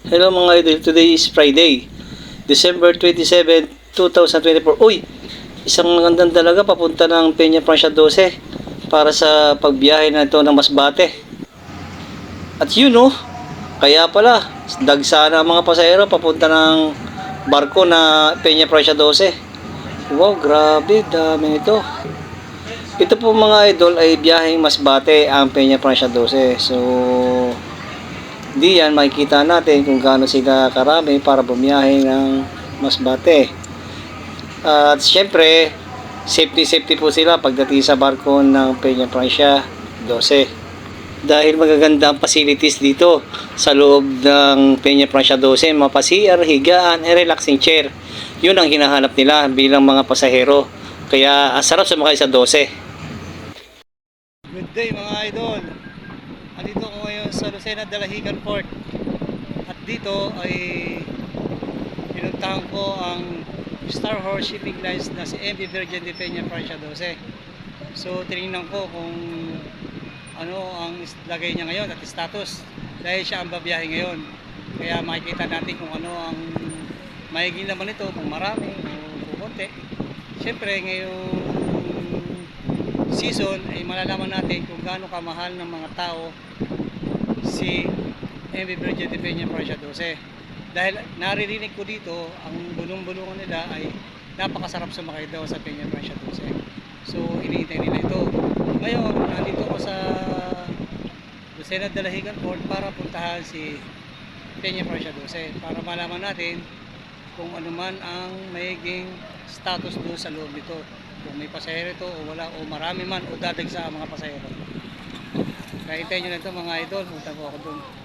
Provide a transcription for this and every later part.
Hello mga idol, today is Friday, December 27, 2024. Uy, isang magandang dalaga papunta ng Peña Francia 12 para sa pagbiyahe na ito ng Masbate. At yun oh, kaya pala, dagsana ang mga pasahero papunta ng barko na Peña Francia 12. Wow, grabe, dami nito. Ito po mga idol ay biyaheng Masbate ang Peña Francia 12. So, Di yan makikita natin kung gaano sila karami para bumiyahe ng Masbate. At syempre, safety safety po sila pagdating sa barko ng Peña Francia 12. Dahil magaganda ang facilities dito sa loob ng Peña Francia 12, mapasiyar, higaan, and relaxing chair. Yun ang hinahanap nila bilang mga pasahero. Kaya ang sarap sumakay sa 12. Good day mga idol. Sa Lucena de la Higan Port. At dito ay pinuntahan ko ang Star Horse Shipping Lines na si MV Virgin de Peña Francia 12. So tinignan ko kung ano ang lagay niya ngayon at status dahil siya ang babiyahe ngayon. Kaya makikita natin kung ano ang mahiging naman ito, kung marami o konti. Siyempre ngayong season ay malalaman natin kung gaano kamahal ng mga tao si MV Virgin de Peña Francia 12 dahil naririnig ko dito ang bulong-bulungan nila ay napakasarap sumakay daw sa Peña Francia 12 so iniintay nila ito. Ngayon nandito ko sa Lucena de la Higan Port para puntahan si Peña Francia 12 para malaman natin kung ano man ang mayiging status doon sa loob nito. Kung may pasahero ito o wala o marami man o dadagsa ang mga pasahero kaya hintayin nyo na ito mga idol. Punta po ako doon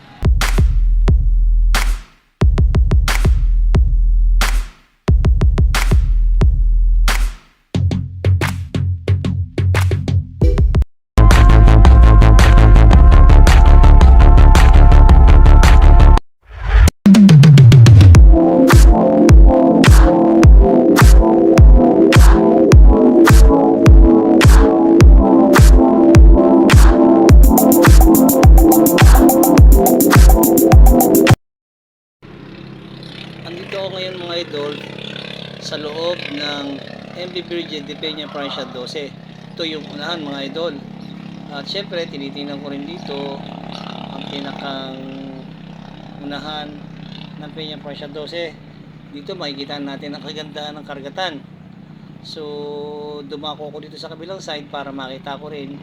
MB Virgin de Francia 12. Ito yung unahan mga idol. At syempre tinitingnan ko rin dito ang pinakang unahan ng Peña Francia 12. Dito makikita natin ang kagandahan ng karagatan. So dumako ko dito sa kabilang side para makita ko rin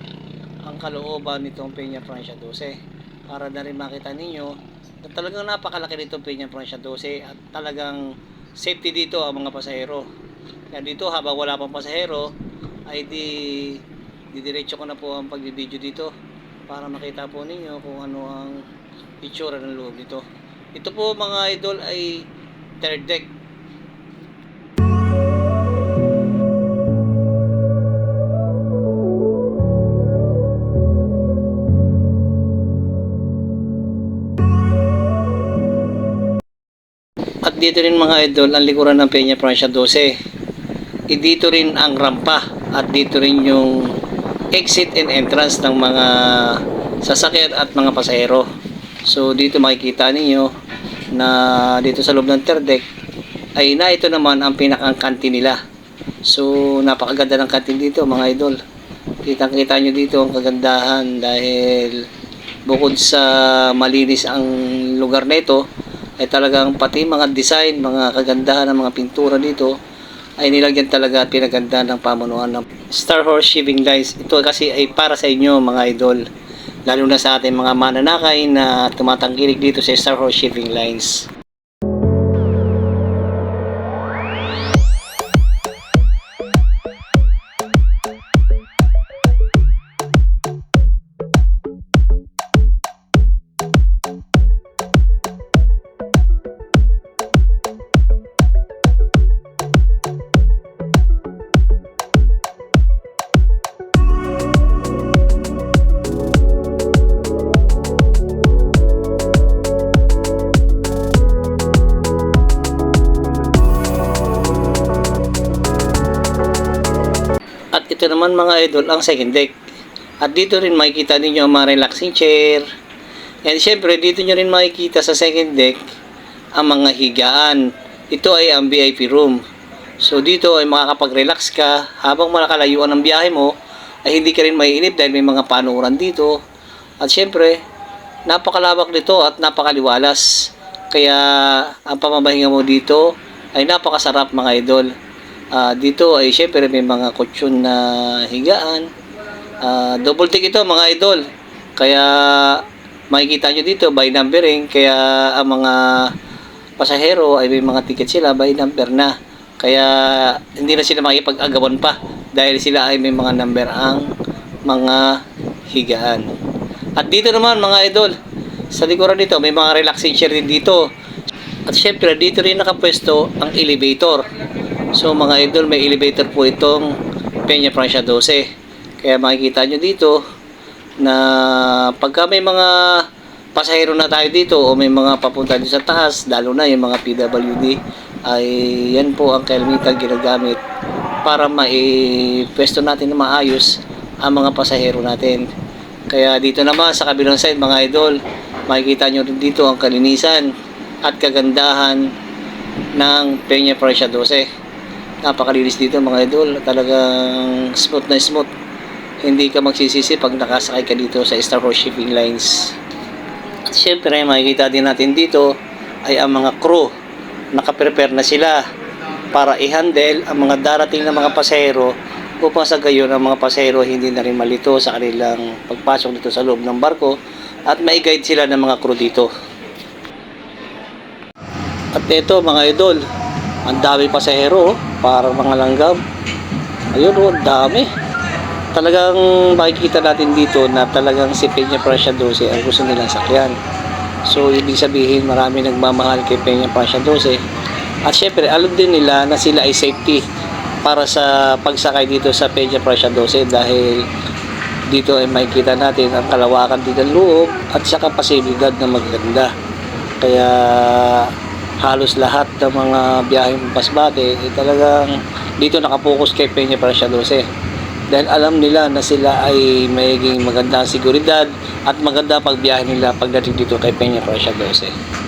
ang kalooban nitong Peña Francia 12 para na rin makita ninyo na talagang napakalaki nito Peña Francia 12 at talagang safety dito ang mga pasahero. Kaya dito habang wala pang pasahero ay di didiretso ko na po ang pagbibideo dito para makita po ninyo kung ano ang itsura ng loob nito. Ito po mga idol ay third deck. Dito rin mga idol ang likuran ng Peña Francia 12. E dito rin ang rampa at dito rin yung exit and entrance ng mga sasakyan at mga pasahero. So dito makikita ninyo na dito sa loob ng third deck ay na ito naman ang pinakang kantin nila. So napakaganda ng kantin dito mga idol. Kitang kita nyo dito ang kagandahan dahil bukod sa malinis ang lugar na ito ay talagang pati mga design, mga kagandahan ng mga pintura dito ay nilagyan talaga at pinaganda ng pamunuan ng Star Horse Shipping Lines. Ito kasi ay para sa inyo mga idol. Lalo na sa ating mga mananakay na tumatangkilik dito sa Star Horse Shipping Lines. Ito naman mga idol ang second deck. At dito rin makikita ninyo ang mga relaxing chair. And syempre dito nyo rin makikita sa second deck ang mga higaan. Ito ay ang VIP room. So dito ay makakapag-relax ka habang malakalayuan ang biyahe mo ay hindi ka rin maiinip dahil may mga panuran dito. At syempre, napakalawak nito at napakaliwalas. Kaya ang pamamahinga mo dito ay napakasarap mga idol. Ah, dito ay syempre may mga kutsyon na higaan. Ah, double tick ito mga idol. Kaya makikita nyo dito by numbering. Kaya ang mga pasahero ay may mga ticket sila by number na. Kaya hindi na sila makipag-agawan pa dahil sila ay may mga number ang mga higaan. At dito naman mga idol, sa likuran dito may mga relaxing chair din dito. At syempre dito rin nakapwesto ang elevator. So mga idol may elevator po itong Peña Francia 12. Kaya makikita nyo dito na pagka may mga pasahero na tayo dito o may mga papunta dito sa taas, lalo na yung mga PWD, ay yan po ang kalimitan ginagamit para maipwesto natin na maayos ang mga pasahero natin. Kaya dito naman sa kabilang side mga idol, makikita nyo rin dito ang kalinisan at kagandahan ng Peña Francia 12. Napakalinis dito mga idol, talagang smooth na smooth. Hindi ka magsisisi pag nakasakay ka dito sa Star Horse Shipping Lines. At syempre, makikita din natin dito ay ang mga crew. Nakaprepare na sila para i-handle ang mga darating na mga pasahero upang sa gayon ang mga pasahero hindi na rin malito sa kanilang pagpasok dito sa loob ng barko at mai-guide sila ng mga crew dito. At ito mga idol, ang dami pasahero, oh, parang mga langgam. Ayun oh, ang dami. Talagang makikita natin dito na talagang si Peña Francia 12 ang gusto nilang sakyan. So, ibig sabihin marami nagmamahal kay Peña Francia 12. At syempre, alam din nila na sila ay safety para sa pagsakay dito sa Peña Francia 12 dahil dito ay makikita natin ang kalawakan dito ng loob at saka pasibilidad na maganda. Kaya halos lahat ng mga biyaheng pasbate ay talagang dito nakapokus kay Peña Francia 12 dahil alam nila na sila ay mayiging maganda ang seguridad at maganda pagbiyahe nila pagdating dito kay Peña Francia 12.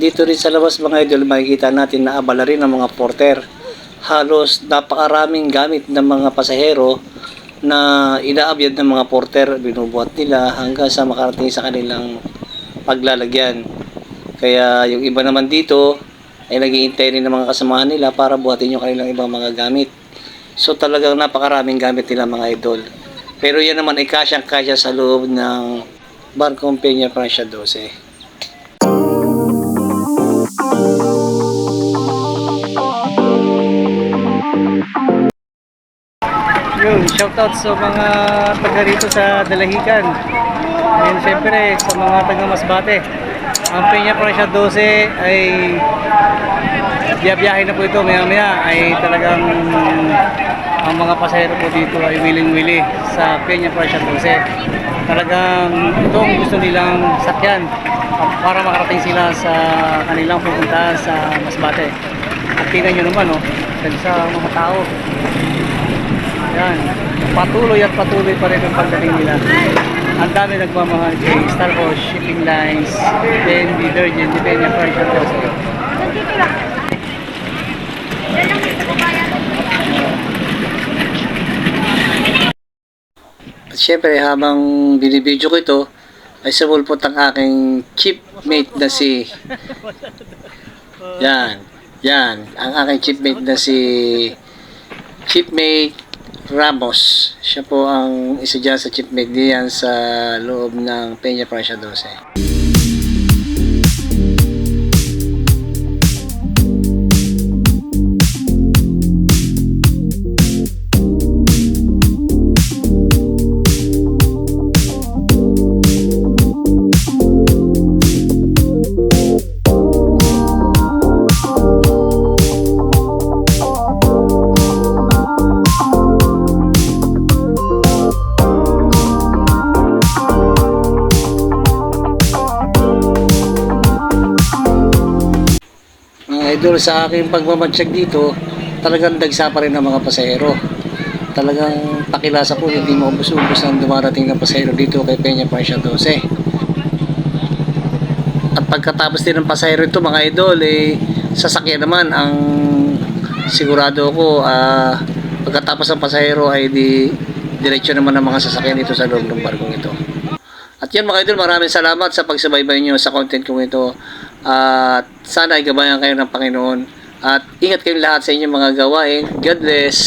Dito rin sa labas mga idol, makikita natin na abala rin ang mga porter. Halos napakaraming gamit ng mga pasahero na inaabyad ng mga porter, binubuhat nila hanggang sa makarating sa kanilang paglalagyan. Kaya yung iba naman dito ay naghihintay rin ng mga kasamahan nila para buhatin yung kanilang ibang mga gamit. So talagang napakaraming gamit nila mga idol. Pero yan naman ay kasyang-kasya sa loob ng Barcong Peña Francia 12. Yun, shoutout sa mga taga rito sa Dalahican. And syempre sa mga taga Masbate. Ang Peña Francia 12 ay biyabiyahe na po ito maya maya ay talagang ang mga pasahero po dito ay willing-willy sa Peña Francia 12. Talagang ito ang gusto nilang sakyan para makarating sila sa kanilang pupuntahan sa Masbate. At tingnan nyo naman, oh, sa mga tao. Yan. Patuloy at patuloy pa rin ang pagdating nila. Ang dami nagmamahal kay Star Wars Shipping Lines, DNB Virgin, di Peña Francia 12. At syempre, habang binibidyo ko ito, ay sumulpot ang aking chipmate na si... Yan. Yan. Ang aking chipmate na si... Chipmate Ramos. Siya po ang isa dyan sa chipmate diyan sa loob ng Peña Francia 12. Idol, sa aking pagmamadsyag dito, talagang dagsa pa rin ang mga pasahero. Talagang pakilasa po, hindi maubos-ubos ang dumarating ng pasahero dito kay Peña Francia 12. At pagkatapos din ng pasahero ito, mga idol, eh, sasakyan naman ang sigurado ko, ah, pagkatapos ng pasahero ay di diretsyo naman ang mga sasakyan dito sa loob ng barkong ito. At yun mga idol, maraming salamat sa pagsubaybay nyo sa content ko ito. At sana ay gabayan kayo ng Panginoon. At ingat kayong lahat sa inyong mga gawain. God bless.